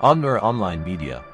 Annur Online Media.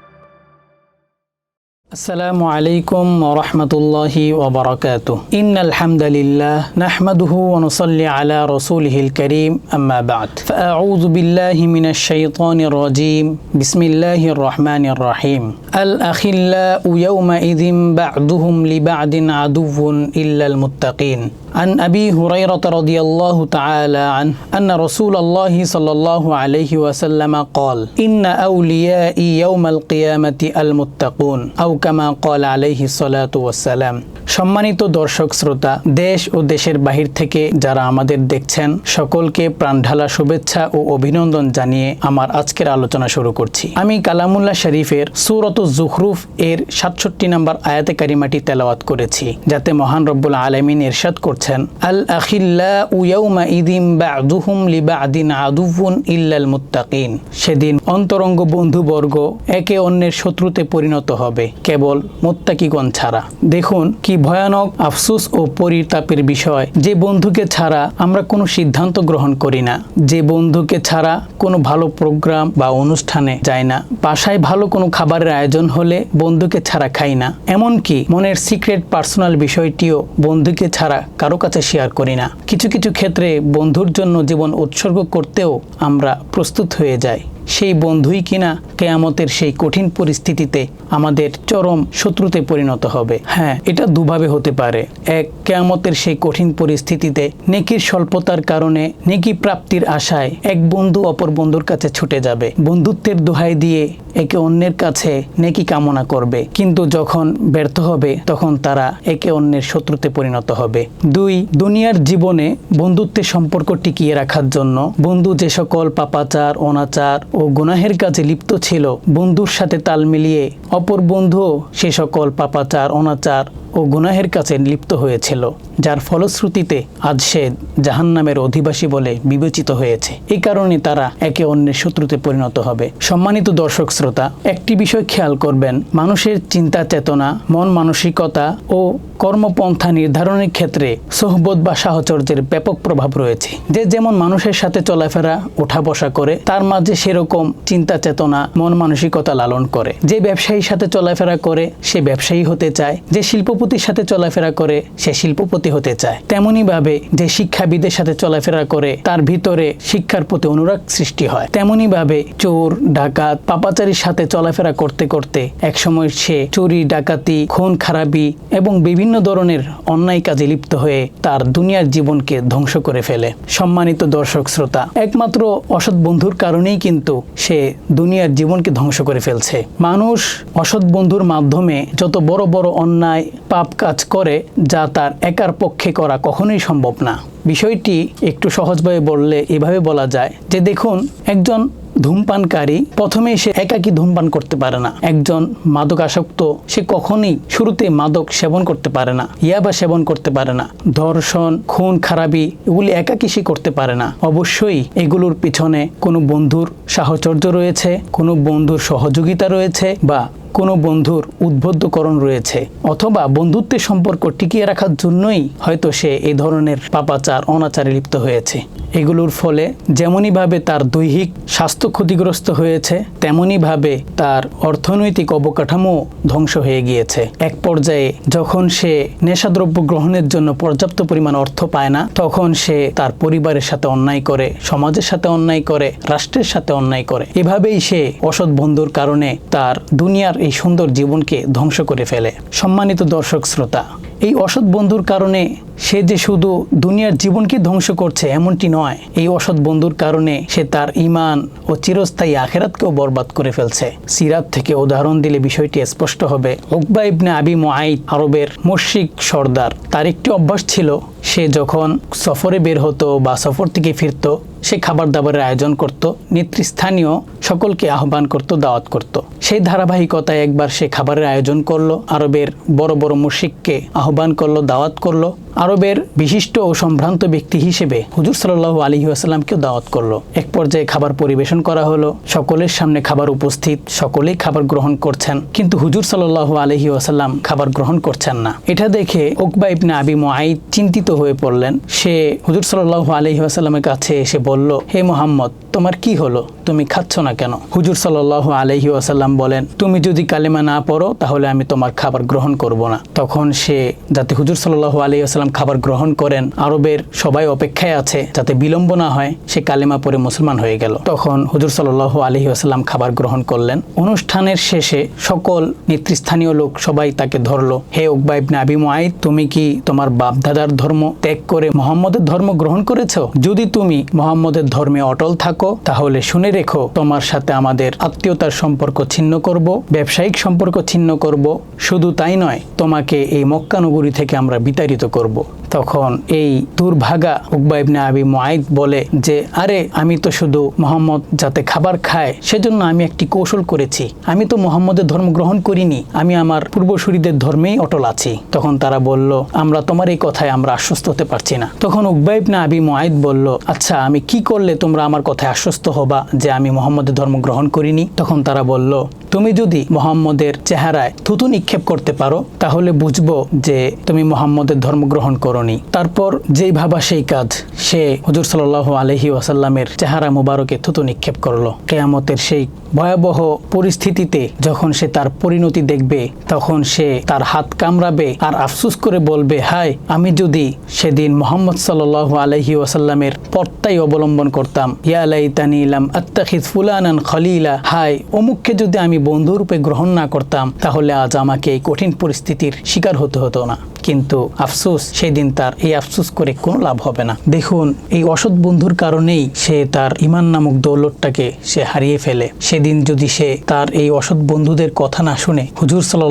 السلام عليكم ورحمة الله وبركاته. إن الحمد لله نحمده ونصلي على رسوله الكريم أما بعد. فأعوذ بالله من الشيطان الرجيم. بسم الله الرحمن الرحيم. الأخلاء يومئذ بعضهم لبعض عدو إلا المتقين. عن أبي هريرة رضي الله تعالى عنه أن رسول الله صلى الله عليه وسلم قال إن أوليائي يوم القيامة المتقون. أو কামা call আলহি সালাম সম্মানিত দর্শক শ্রোতা, দেশ ও দেশের বাহির থেকে যারা আমাদের দেখছেন, সকলকে প্রাণ ঢালা শুভেচ্ছা ও অভিনন্দন জানিয়ে আমার আজকের আলোচনা শুরু করছি। আমি কালামুল্লাহ শরীফের সুরত জুখরুফ এর সাতষট্টি নম্বর আয়াতে কারিমাটি তেলাওয়াত করেছি, যাতে মহান রব্বুল আলমিন এরশাদ করছেন, আল আখিল্লা উয়াউমা ইদিম বা আদুহুম লিবা আদিন আদুফুন ইল্লাল মুত্তাকিন। সেদিন অন্তরঙ্গ বন্ধুবর্গ একে অন্যের শত্রুতে পরিণত হবে। কেবল মুত্তাকিগণ ছাড়া। দেখুন কি ভয়ানক, আফসোস ও পরিতাপের বিষয়। যে বন্ধুকে ছাড়া আমরা কোনো সিদ্ধান্ত গ্রহণ করি না। যে বন্ধুকে ছাড়া কোনো ভালো প্রোগ্রাম বা অনুষ্ঠানে যায় না। বাসায় ভালো কোনো খাবারের আয়োজন হলে বন্ধুকে ছাড়া খাই না। এমনকি মনের সিক্রেট পার্সোনাল বিষয়টিও বন্ধুকে ছাড়া কারও কাছে শেয়ার করি না। কিছু কিছু ক্ষেত্রে বন্ধুর জন্য জীবন উৎসর্গ করতেও আমরা প্রস্তুত হয়ে যাই। সেই বন্ধুই কিনা কেয়ামতের সেই কঠিন পরিস্থিতিতে আমাদের চরম শত্রুতে পরিণত হবে। হ্যাঁ এটা দুভাবে হতে পারে। এক, কেয়ামতের সেই কঠিন পরিস্থিতিতে নেকির স্বল্পতার কারণে নেকি প্রাপ্তির আশায় এক বন্ধু অপর বন্ধুর কাছে ছুটে যাবে। বন্ধুত্বের দোহাই দিয়ে একে অন্যের কাছে নেকি কামনা করবে। কিন্তু যখন ব্যর্থ হবে, তখন তারা একে অন্যের শত্রুতে পরিণত হবে। দুই, দুনিয়ার জীবনে বন্ধুত্বের সম্পর্ক টিকিয়ে রাখার জন্য বন্ধু যে সকল পাপাচার, অনাচার ও গুনাহের কাজে লিপ্ত ছিল। বন্ধুর সাথে তাল মিলিয়ে অপর বন্ধুও সে সকল পাপাচার, অনাচার ও গুনাহের কাছে লিপ্ত হয়েছিল, যার ফলশ্রুতিতে আজ সে জাহান্নামের অধিবাসী বলে বিবেচিত হয়েছে। এই কারণে তারা একে অন্যের শত্রুতে পরিণত হবে। সম্মানিত দর্শক শ্রোতা, একটি বিষয় খেয়াল করবেন। মানুষের চিন্তা চেতনা, মন মানসিকতা ও কর্মপন্থা নির্ধারণের ক্ষেত্রে সোহবত বা সাহচর্যের ব্যাপক প্রভাব রয়েছে। যে যেমন মানুষের সাথে চলাফেরা ওঠা বসা করে, তার মাঝে সেরকম চিন্তা চেতনা, মন মানসিকতা লালন করে। যে ব্যবসায়ীর সাথে চলাফেরা করে, সে ব্যবসায়ী হতে চায়। যে শিল্পপতির সাথে চলাফেরা করে সে শিল্পপতি হতে চায়। তেমনি ভাবে যে শিক্ষাবিদের সাথে চলাফেরা করে, তার ভিতরে শিক্ষার প্রতি অনুরাগ সৃষ্টি হয়। তেমনি ভাবে চোর, ডাকাত, পাপাচারীর সাথে চলাফেরা করতে করতে একসময় সে চুরি, ডাকাতি, খুন, খারাপি এবং বিভিন্ন ধরনের অন্যায় কাজে লিপ্ত হয়ে তার দুনিয়ার জীবনকে ধ্বংস করে ফেলে। সম্মানিত দর্শক শ্রোতা, একমাত্র অসৎ বন্ধুর কারণেই কিন্তু সে দুনিয়ার জীবনকে ধ্বংস করে ফেলছে। মানুষ অসৎ বন্ধুর মাধ্যমে যত বড় বড় অন্যায় পাপ কাজ করে, যা তার একার পক্ষে করা কখনোই সম্ভব না। বিষয়টি একটু সহজভাবে বললে এভাবে বলা যায় যে, দেখুন, একজন ধূমপানকারী প্রথমে সে একাকি ধূমপান করতে পারে না। একজন মাদক আসক্ত সে কখনোই শুরুতে মাদক সেবন করতে পারে না ইয়াবা সেবন করতে পারে না। ধর্ষণ, খুন, খারাপি, এগুলি একাকি সে করতে পারে না। অবশ্যই এগুলোর পিছনে কোনো বন্ধুর সাহচর্য রয়েছে, কোনো বন্ধুর সহযোগিতা রয়েছে বা কোনো বন্ধুর উদ্বুদ্ধকরণ রয়েছে, অথবা বন্ধুত্বের সম্পর্ক টিকিয়ে রাখার জন্যই হয়তো সে এই ধরনের পাপাচার, অনাচারে লিপ্ত হয়েছে। এগুলোর ফলে যেমনইভাবে তার দৈহিক স্বাস্থ্য ক্ষতিগ্রস্ত হয়েছে, তেমনইভাবে তার অর্থনৈতিক অবকাঠামো ধ্বংস হয়ে গিয়েছে। এক পর্যায়ে যখন সে নেশাদ্রব্য গ্রহণের জন্য পর্যাপ্ত পরিমাণ অর্থ পায় না, তখন সে তার পরিবারের সাথে অন্যায় করে, সমাজের সাথে অন্যায় করে, রাষ্ট্রের সাথে অন্যায় করে। এভাবেই সে অসৎ বন্ধুর কারণে তার দুনিয়ার এই সুন্দর জীবনকে ধ্বংস করে ফেলে। সম্মানিত দর্শক শ্রোতা এই অসৎ বন্ধুর কারণে সে যে শুধু দুনিয়ার জীবনকে ধ্বংস করছে এমনটি নয়, এই অসৎ বন্ধুর কারণে সে তার ইমান ও চিরস্থায়ী আখেরাতকেও বরবাদ করে ফেলছে। সিরাত থেকে উদাহরণ দিলে বিষয়টি স্পষ্ট হবে। উকবা ইবনে আবি মোয়াইদ আরবের মুশরিক সর্দার, তার একটি অভ্যাস ছিল, সে যখন সফরে বের হতো বা সফর থেকে ফিরতো, সে খাবার দাবারের আয়োজন করত, নেতৃস্থানীয় সকলকে আহ্বান করত, দাওয়াত করত। সেই ধারাবাহিকতায় একবার সে খাবারের আয়োজন করল, আরবের বড় বড় মুশিককে আহ্বান করল দাওয়াত করল আরবের বিশিষ্ট ও সম্ভ্রান্ত ব্যক্তি হিসেবে হুজুর সাল্লাহ আলী আসাল্লামকেও দাওয়াত করল। এক পর্যায়ে খাবার পরিবেশন করা হলো। সকলের সামনে খাবার উপস্থিত, সকলেই খাবার গ্রহণ করছেন। কিন্তু হুজুর সাল্লাহ আলহি আসাল্লাম খাবার গ্রহণ করছেন না। এটা দেখে ওকবা ইবনে আবি মুআইদ চিন্তিত হয়ে পড়লেন। সে হুজুর সাল্লাহ আলহি আসাল্লামের কাছে এসে বলল, হে মোহাম্মদ, তোমার কি হলো? তুমি খাচ্ছ না কেন? হুজুর সাল্লাহ আলহি আসাল্লাম বলেন, তুমি যদি কালেমা না পড়ো, তাহলে আমি তোমার খাবার গ্রহণ করব না। তখন সে, যাতে হুজুর সাল্লাহ আলহি আসাল্লাম খাবার গ্রহণ করেন। আরবের সবাই অপেক্ষায় আছে যাতে বিলম্ব না হয়, সে কালেমা পরে মুসলমান হয়ে গেল। তখন হুজুর সাল্লাহ আলহি আসাল্লাম খাবার গ্রহণ করলেন। অনুষ্ঠানের শেষে সকল নেতৃস্থানীয় লোক সবাই তাকে ধরলো। হে উকবা ইবনে আবি মুআইদ তুমি কি তোমার বাপ দাদার ধর্ম ত্যাগ করে মোহাম্মদের ধর্ম গ্রহণ করেছ? যদি তুমি মোহাম্মদের ধর্মে অটল থাকো, তাহলে শুনে রেখো, তোমার সাথে আমাদের আত্মীয়তার সম্পর্ক ছিন্ন করব, ব্যবসায়িক সম্পর্ক ছিন্ন করব। শুধু তাই নয়, তোমাকে এই মক্কানগরী থেকে আমরা বিতাড়িত করব। তখন এই দুর্ভাগা উকবা ইবনে আবি মুআইদ বলে যে, আরে, আমি তো শুধু মোহাম্মদ যাতে খাবার খায়, সেজন্য আমি একটি কৌশল করেছি। আমি তো মোহাম্মদের ধর্ম গ্রহণ করিনি, আমি আমার পূর্বসূরীদের ধর্মেই অটল আছি। তখন তারা বলল, আমরা তোমার এই কথায় আমরা আশ্বস্ত হতে পারছি না। তখন উকবা ইবনে আবি মুআইদ বলল আচ্ছা আমি কি করলে তোমরা আমার কথায় আশ্বস্ত হবা যে, আমি মোহাম্মদের ধর্ম গ্রহণ করিনি? তখন তারা বলল তুমি যদি মোহাম্মদের চেহারায় থুতু নিক্ষেপ করতে পারো, তাহলে বুঝব যে তুমি মোহাম্মদের ধর্ম গ্রহণ করনি। তারপর যেই ভাবা সেই কাজ, সে হুজুর সাল্লাহ আলহি ওয়াসাল্লামের চেহারা মুবারকে থুতু নিক্ষেপ করল। কেয়ামতের সেই ভয়াবহ পরিস্থিতিতে যখন সে তার পরিণতি দেখবে, তখন সে তার হাত কামড়াবে আর আফসুস করে বলবে হাই আমি যদি সেদিন মোহাম্মদ সাল্লাহ আলহি ওয়াসাল্লামের পথটাই অবলম্বন করতাম ইয়ালাই তানিলাম আত্তাখিদ ফুলানান খলিলা হাই অমুককে যদি আমি বন্ধুরূপে গ্রহণ না করতাম তাহলে আজ আমাকে এই কঠিন পরিস্থিতির শিকার হতে হতো না। কিন্তু আফসোস সেই দিন তার এই আফসোস করে কোনো লাভ হবে না। দেখুন, এই অসৎ বন্ধুর কারণেই সে তার ইমান নামক দৌলতটাকে সে হারিয়ে ফেলে। সেদিন যদি সে তার এই অসৎ বন্ধুদের কথা না শুনে, হুজুর সাল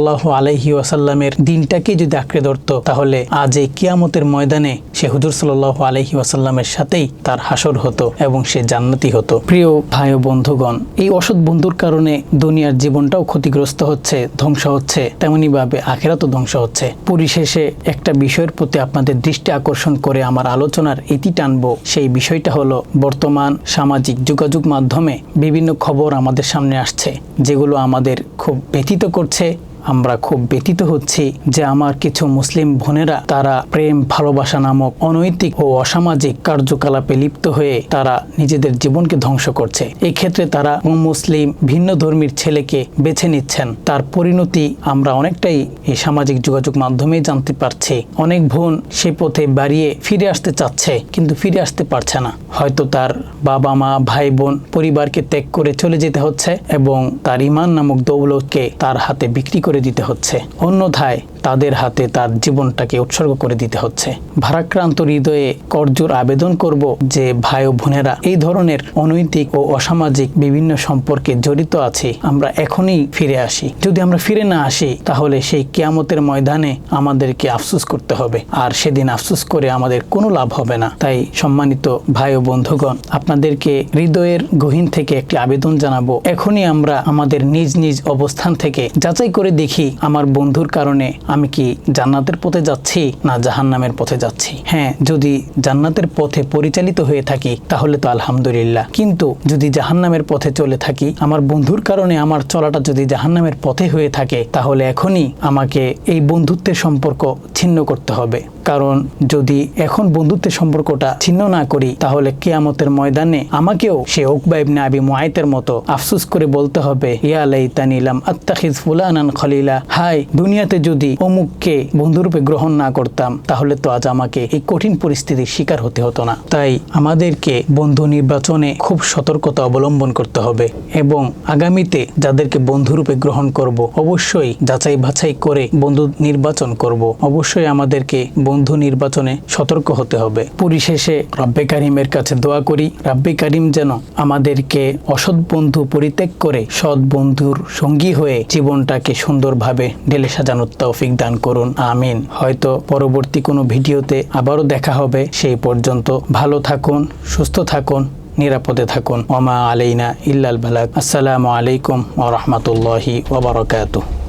আলাইহি ওয়াসাল্লামের দিনটাকে যদি আঁকড়ে ধরত, তাহলে আজ এই কিয়ামতের ময়দানে সে হুজুর সাল আলাইহি ওয়াসাল্লামের সাথেই তার হাসর হতো এবং সে জান্নাতি হতো। প্রিয় ভাই ও বন্ধুগণ, এই অসৎ বন্ধুর কারণে দুনিয়ার জীবনটাও ক্ষতিগ্রস্ত হচ্ছে, ধ্বংস হচ্ছে, তেমনি ভাবে আখেরাতও ধ্বংস হচ্ছে। পরিশেষে একটা বিষয়ের প্রতি আপনাদের দৃষ্টি আকর্ষণ করে আমার আলোচনার ইতি টানব। সেই বিষয়টা হলো, বর্তমান সামাজিক যোগাযোগ মাধ্যমে বিভিন্ন খবর আমাদের সামনে আসছে, যেগুলো আমাদের খুব ব্যথিত করছে আমরা খুব ব্যতীত হচ্ছি যে আমার কিছু মুসলিম বোনেরা তারা প্রেম ভালোবাসা নামক অনৈতিক ও অসামাজিক কার্যকলাপে লিপ্ত হয়ে তারা নিজেদের জীবনকে ধ্বংস করছে। এই ক্ষেত্রে তারা মুসলিম ভিন্ন ধর্মীর ছেলেকে বেছে নিচ্ছেন। তার পরিণতি আমরা অনেকটাই এই সামাজিক যোগাযোগ মাধ্যমেই জানতে পারছি। অনেক বোন সে পথে বাড়িয়ে ফিরে আসতে চাচ্ছে, কিন্তু ফিরে আসতে পারছে না। হয়তো তার বাবা, মা, ভাই, বোন পরিবারকে ত্যাগ করে চলে যেতে হচ্ছে এবং তার ইমান নামক দৌলতকে তার হাতে বিক্রি করে দিতে হচ্ছে। অন্যথায় তাদের হাতে তার জীবনটাকে উৎসর্গ করে দিতে হচ্ছে। ভারাক্রান্ত হৃদয়ে করজোর আবেদন করব যে ভাই ও বোনেরা, এই ধরনের অনৈতিক ও অসামাজিক বিভিন্ন সম্পর্কে জড়িত আছি, আমরা এখনই ফিরে আসি। যদি আমরা ফিরে না আসি, তাহলে সেই কিয়ামতের ময়দানে আমাদেরকে আফসুস করতে হবে। আর সেদিন আফসুস করে আমাদের কোনো লাভ হবে না। তাই সম্মানিত ভাই ও বন্ধুগণ, আপনাদেরকে হৃদয়ের গহীন থেকে একটি আবেদন জানাব। এখনই আমরা আমাদের নিজ নিজ অবস্থান থেকে যাচাই করে দেখি আমার বন্ধুর কারণে আমি কি জান্নাতের পথে যাচ্ছি না জাহান্নামের পথে যাচ্ছি? হ্যাঁ যদি জান্নাতের পথে পরিচালিত হয়ে থাকি, তাহলে তো আলহামদুলিল্লাহ। কিন্তু যদি জাহান্নামের পথে চলে থাকি, আমার বন্ধুর কারণে আমার চলাটা যদি জাহান্নামের পথে হয়ে থাকে, তাহলে এখনই আমাকে এই বন্ধুত্বের সম্পর্ক ছিন্ন করতে হবে। কারণ যদি এখন বন্ধুত্বের সম্পর্কটা ছিন্ন না করি, তাহলে কেয়ামতের ময়দানে আমাকেও সে ওকবা ইবনে আবি মুআইতের মতো আফসুস করে বলতে হবে, ইয়া লাইতানিলাম আত্তাখিজ ফুলানান খলিলা। হাই দুনিয়াতে যদি অমুককে বন্ধুরূপে গ্রহণ না করতাম, তাহলে তো আজ আমাকে এই কঠিন পরিস্থিতির শিকার হতে হতো না। তাই আমাদেরকে বন্ধু নির্বাচনে খুব সতর্কতা অবলম্বন করতে হবে এবং আগামীতে যাদেরকে বন্ধুরূপে গ্রহণ করব, অবশ্যই যাচাই বাছাই করে বন্ধু নির্বাচন করব। অবশ্যই আমাদেরকে বন্ধু নির্বাচনে সতর্ক হতে হবে। পরিশেষে রাব্বে কারিমের কাছে দোয়া করি, রাব্বে কারিম যেন আমাদেরকে অসৎ বন্ধু পরিত্যাগ করে, সৎ বন্ধুর সঙ্গী হয়ে জীবনটাকে সুন্দরভাবে ঢেলে সাজানোর তৌফিক দান করুন, আমিন। হয়তো পরবর্তী কোনো ভিডিওতে আবারও দেখা হবে, সেই পর্যন্ত ভালো থাকুন, সুস্থ থাকুন, নিরাপদে থাকুন। ওমা আলাইনা ইল্লাল বালাক আসসালামু আলাইকুম ওয়া রাহমাতুল্লাহি ওয়া বারাকাতুহু।